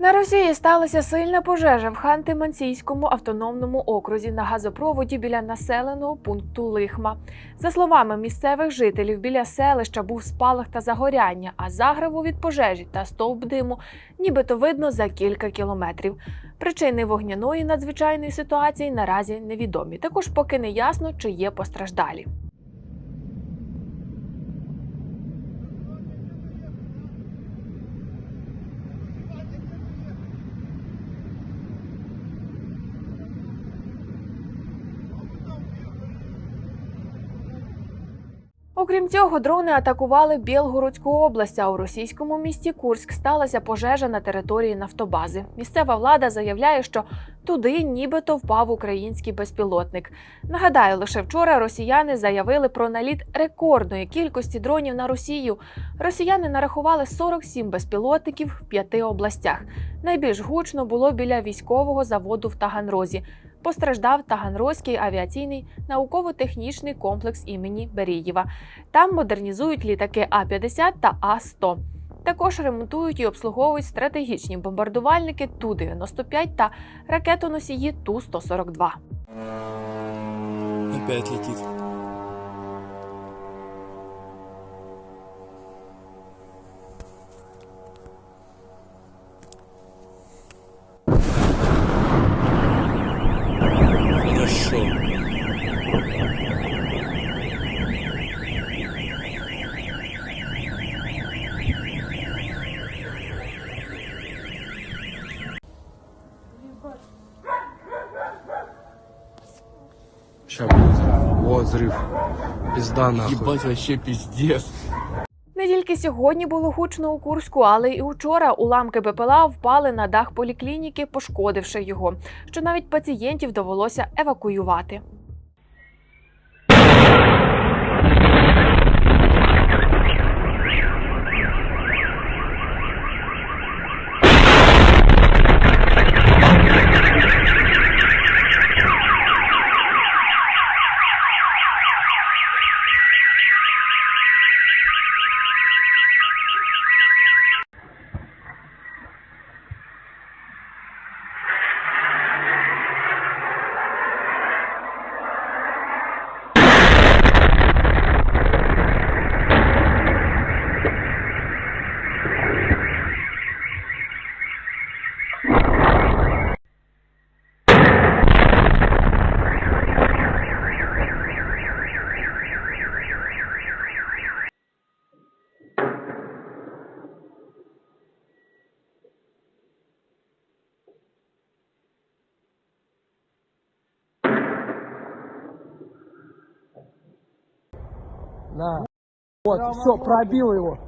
На Росії сталася сильна пожежа в Ханти-Мансійському автономному окрузі на газопроводі біля населеного пункту Лихма. За словами місцевих жителів, біля селища був спалах та загоряння, а загриву від пожежі та стовп диму нібито видно за кілька кілометрів. Причини вогняної надзвичайної ситуації наразі невідомі. Також поки не ясно, чи є постраждалі. Окрім цього, дрони атакували Білгородську область. А у російському місті Курськ сталася пожежа на території нафтобази. Місцева влада заявляє, що туди нібито впав український безпілотник. Нагадаю, лише вчора росіяни заявили про наліт рекордної кількості дронів на Росію. Росіяни нарахували 47 безпілотників в п'яти областях. Найбільш гучно було біля військового заводу в Таганрозі. Постраждав Таганрозький авіаційний науково-технічний комплекс імені Берієва. Там модернізують літаки А-50 та А-100. Також ремонтують і обслуговують стратегічні бомбардувальники Ту-95 та ракетоносії Ту-142. Опять летит. Хорошо. Сейчас будет. Вот взрыв. Пизда нахуй. Ебать вообще пиздец. Тільки сьогодні було гучно у Курську, але й учора уламки БПЛА впали на дах поліклініки, пошкодивши його, що навіть пацієнтів довелося евакуювати. Да. Вот, все, пробил его.